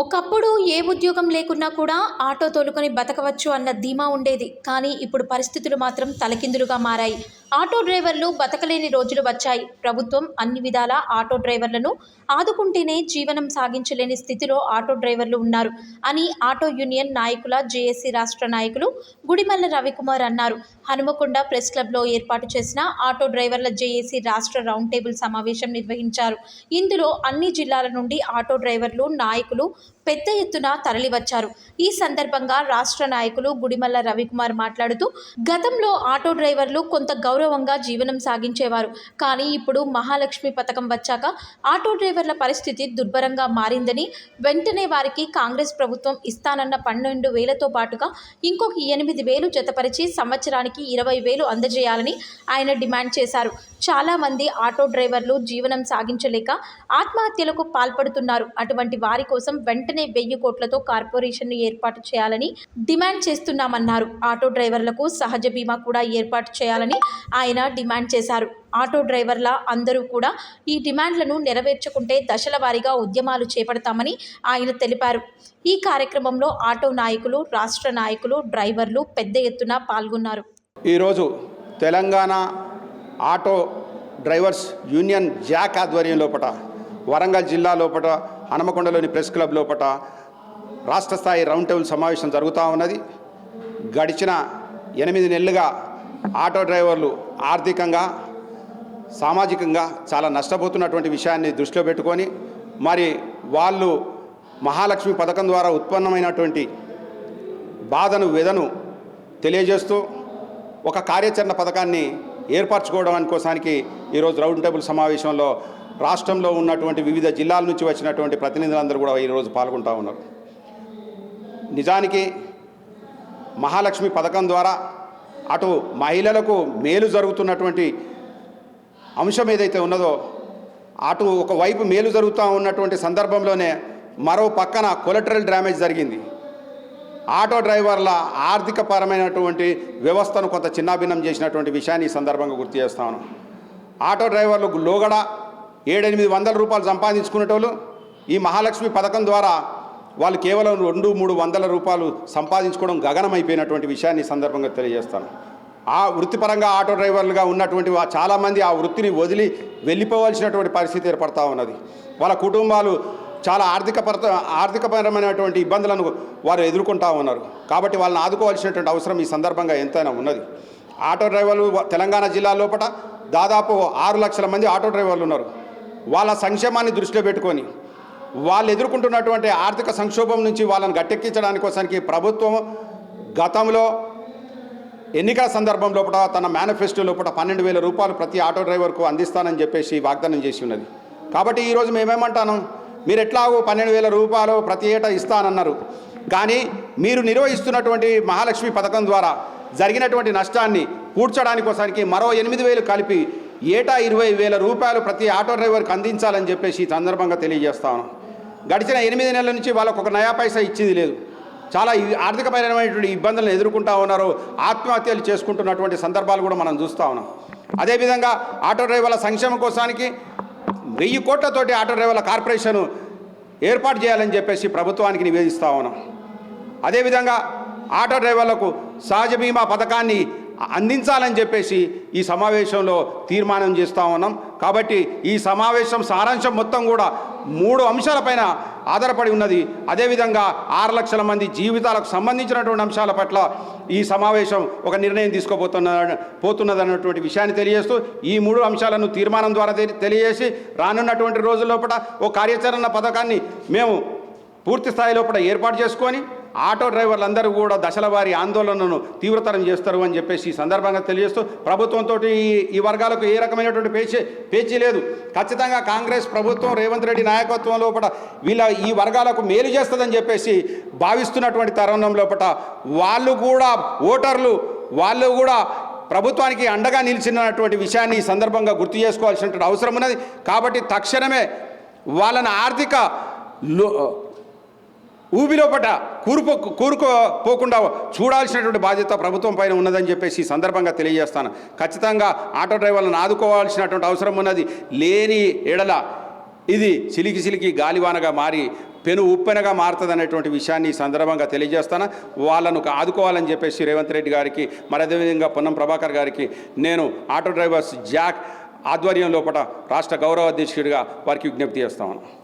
ఒకప్పుడు ఏ ఉద్యోగం లేకున్నా కూడా ఆటో తోలుకొని బతకవచ్చు అన్న ధీమా ఉండేది. కానీ ఇప్పుడు పరిస్థితులు మాత్రం తలకిందులుగా మారాయి. ఆటో డ్రైవర్లు బతకలేని రోజులు వచ్చాయి. ప్రభుత్వం అన్ని విధాల ఆటో డ్రైవర్లను ఆదుకుంటేనే జీవనం సాగించలేని స్థితిలో ఆటో డ్రైవర్లు ఉన్నారు అని ఆటో యూనియన్ నాయకుల జేఏసీ రాష్ట్ర నాయకులు గుడిమల్ల రవికుమార్ అన్నారు. హనుమకొండ ప్రెస్ క్లబ్లో ఏర్పాటు చేసిన ఆటో డ్రైవర్ల జేఏసీ రాష్ట్ర రౌండ్ టేబుల్ సమావేశం నిర్వహించారు. ఇందులో అన్ని జిల్లాల నుండి ఆటో డ్రైవర్లు నాయకులు పెద్ద ఎత్తున తరలివచ్చారు. ఈ సందర్భంగా రాష్ట్ర నాయకులు గుడిమల్ల రవికుమార్ మాట్లాడుతూ గతంలో ఆటో డ్రైవర్లు కొంత గౌరవంగా జీవనం సాగించేవారు. కానీ ఇప్పుడు మహాలక్ష్మి పథకం వచ్చాక ఆటో డ్రైవర్ల పరిస్థితి దుర్భరంగా మారిందని వెంటనే వారికి కాంగ్రెస్ ప్రభుత్వం ఇస్తానన్న పన్నెండు వేలతో పాటుగా ఇంకొక ఎనిమిది వేలు జతపరిచి సంవత్సరానికి ఇరవై వేలు అందజేయాలని ఆయన డిమాండ్ చేశారు. చాలా మంది ఆటో డ్రైవర్లు జీవనం సాగించలేక ఆత్మహత్యలకు పాల్పడుతున్నారు. అటువంటి వారి కోసం వెంటనే వెయ్యి కోట్లతో కార్పొరేషన్ను ఏర్పాటు చేయాలని డిమాండ్ చేస్తున్నామన్నారు. ఆటో డ్రైవర్లకు సహజ బీమా కూడా ఏర్పాటు చేయాలని ఆయన డిమాండ్ చేశారు. ఆటో డ్రైవర్ల అందరూ కూడా ఈ డిమాండ్లను నెరవేర్చుకుంటే దశల వారీగా ఉద్యమాలు చేపడతామని ఆయన తెలిపారు. ఈ కార్యక్రమంలో ఆటో నాయకులు రాష్ట్ర నాయకులు డ్రైవర్లు పెద్ద ఎత్తున పాల్గొన్నారు. ఈరోజు Telangana auto drivers union JAC ఆధ్వర్యం లోపల వరంగల్ జిల్లా లోపల హనుమకొండలోని ప్రెస్ క్లబ్ లోపల రాష్ట్ర స్థాయి రౌండ్ టేబుల్ సమావేశం జరుగుతూ ఉన్నది. గడిచిన ఎనిమిది నెలలుగా ఆటో డ్రైవర్లు ఆర్థికంగా సామాజికంగా చాలా నష్టపోతున్నటువంటి విషయాన్ని దృష్టిలో పెట్టుకొని మరి వాళ్ళు మహాలక్ష్మి పథకం ద్వారా ఉత్పన్నమైనటువంటి బాధను వెదను తెలియజేస్తూ ఒక కార్యాచరణ పథకాన్ని ఏర్పరచుకోవడం కోసానికి ఈరోజు రౌండ్ టేబుల్ సమావేశంలో రాష్ట్రంలో ఉన్నటువంటి వివిధ జిల్లాల నుంచి వచ్చినటువంటి ప్రతినిధులందరూ కూడా ఈరోజు పాల్గొంటూ ఉన్నారు. నిజానికి మహాలక్ష్మి పథకం ద్వారా అటు మహిళలకు మేలు జరుగుతున్నటువంటి అంశం ఏదైతే ఉన్నదో అటు ఒకవైపు మేలు జరుగుతూ ఉన్నటువంటి సందర్భంలోనే మరో పక్కన కొలటరల్ డ్యామేజ్ జరిగింది. ఆటో డ్రైవర్ల ఆర్థిక పరమైనటువంటి వ్యవస్థను కొంత చిన్నాభిన్నం చేసినటువంటి విషయాన్ని ఈ సందర్భంగా గుర్తు చేస్తాను ఆటో డ్రైవర్లు లోగడ ఏడెనిమిది వందల రూపాయలు సంపాదించుకునేటోళ్ళు ఈ మహాలక్ష్మి పథకం ద్వారా వాళ్ళు కేవలం రెండు మూడు వందల రూపాయలు సంపాదించుకోవడం గగనమైపోయినటువంటి విషయాన్ని సందర్భంగా తెలియజేస్తాను. ఆ వృత్తిపరంగా ఆటో డ్రైవర్లుగా ఉన్నటువంటి చాలామంది ఆ వృత్తిని వదిలి వెళ్ళిపోవాల్సినటువంటి పరిస్థితి ఏర్పడతా ఉన్నది. వాళ్ళ కుటుంబాలు చాలా ఆర్థిక పరత ఆర్థికపరమైనటువంటి ఇబ్బందులను వారు ఎదుర్కొంటా ఉన్నారు. కాబట్టి వాళ్ళని ఆదుకోవాల్సినటువంటి అవసరం ఈ సందర్భంగా ఎంతైనా ఉన్నది. ఆటో డ్రైవర్లు తెలంగాణ జిల్లా లోపల దాదాపు ఆరు లక్షల మంది ఆటో డ్రైవర్లు ఉన్నారు. వాళ్ళ సంక్షేమాన్ని దృష్టిలో పెట్టుకొని వాళ్ళు ఎదుర్కొంటున్నటువంటి ఆర్థిక సంక్షోభం నుంచి వాళ్ళని గట్టెక్కించడానికి కోసానికి ప్రభుత్వం గతంలో ఎన్నికల సందర్భం లోపల తన మేనిఫెస్టో లోపల పన్నెండు వేల రూపాయలు ప్రతి ఆటో డ్రైవర్కు అందిస్తానని చెప్పేసి వాగ్దానం చేసి ఉన్నది. కాబట్టి ఈరోజు మేమేమంటాను? మీరు ఎట్లాగో పన్నెండు వేల రూపాయలు ప్రతి ఏటా ఇస్తానన్నారు. కానీ మీరు నిర్వహిస్తున్నటువంటి మహాలక్ష్మి పథకం ద్వారా జరిగినటువంటి నష్టాన్ని పూడ్చడానికి కోసానికి మరో ఎనిమిది వేలు కలిపి ఏటా ఇరవై వేల రూపాయలు ప్రతి ఆటో డ్రైవర్కి అందించాలని చెప్పేసి ఈ సందర్భంగా తెలియజేస్తాను గడిచిన ఎనిమిది నెలల నుంచి వాళ్ళకు ఒక నయా పైసా ఇచ్చింది లేదు. చాలా ఆర్థికపరమైనటువంటి ఇబ్బందులను ఎదుర్కొంటా ఉన్నారు. ఆత్మహత్యలు చేసుకుంటున్నటువంటి సందర్భాలు కూడా మనం చూస్తూ ఉన్నాం. అదేవిధంగా ఆటో డ్రైవర్ల సంక్షేమం కోసానికి వెయ్యి కోట్లతోటి ఆటో డ్రైవర్ల కార్పొరేషన్ ఏర్పాటు చేయాలని చెప్పేసి ప్రభుత్వానికి నివేదిస్తూ ఉన్నాం. అదేవిధంగా ఆటో డ్రైవర్లకు సహజ బీమా పథకాన్ని అందించాలని చెప్పేసి ఈ సమావేశంలో తీర్మానం చేస్తూ ఉన్నాం. కాబట్టి ఈ సమావేశం సారాంశం మొత్తం కూడా మూడు అంశాలపైన ఆధారపడి ఉన్నది. అదేవిధంగా ఆరు లక్షల మంది జీవితాలకు సంబంధించినటువంటి అంశాల పట్ల ఈ సమావేశం ఒక నిర్ణయం తీసుకోబోతున్న పోతున్నదన్నటువంటి విషయాన్ని తెలియజేస్తూ ఈ మూడు అంశాలను తీర్మానం ద్వారా తెలి- తెలియజేసి రానున్నటువంటి రోజుల లోపల ఓ కార్యాచరణ పథకాన్ని మేము పూర్తి స్థాయి లోపల ఏర్పాటు చేసుకొని ఆటో డ్రైవర్లందరూ కూడా దశల వారి ఆందోళనను తీవ్రతరం చేస్తారు అని చెప్పేసి ఈ సందర్భంగా తెలియజేస్తూ ప్రభుత్వంతో ఈ ఈ వర్గాలకు ఏ రకమైనటువంటి పేచీ పేచీ లేదు. ఖచ్చితంగా కాంగ్రెస్ ప్రభుత్వం రేవంత్ రెడ్డి నాయకత్వం లోపల వీళ్ళ ఈ వర్గాలకు మేలు చేస్తుందని చెప్పేసి భావిస్తున్నటువంటి తరుణం లోపల వాళ్ళు కూడా ఓటర్లు వాళ్ళు కూడా ప్రభుత్వానికి అండగా నిలిచినటువంటి విషయాన్ని ఈ సందర్భంగా గుర్తు చేసుకోవాల్సినటువంటి అవసరం ఉన్నది. కాబట్టి తక్షణమే వాళ్ళని ఆర్థిక లో ఊబిలోపట కూరుపో కూరుకోపోకుండా చూడాల్సినటువంటి బాధ్యత ప్రభుత్వం పైన ఉన్నదని చెప్పేసి ఈ సందర్భంగా తెలియజేస్తాను. ఖచ్చితంగా ఆటో డ్రైవర్లను ఆదుకోవాల్సినటువంటి అవసరం ఉన్నది. లేని ఎడల ఇది చిలికి చిలికి గాలివానగా మారి పెను ఉప్పెనగా మారుతుంది అనేటువంటి విషయాన్ని ఈ సందర్భంగా తెలియజేస్తాను. వాళ్ళను ఆదుకోవాలని చెప్పేసి రేవంత్ రెడ్డి గారికి మరి అదేవిధంగా పొన్నం ప్రభాకర్ గారికి నేను ఆటో డ్రైవర్స్ జాక్ ఆధ్వర్యం లోపల రాష్ట్ర గౌరవ అధ్యక్షుడిగా వారికి విజ్ఞప్తి చేస్తాను.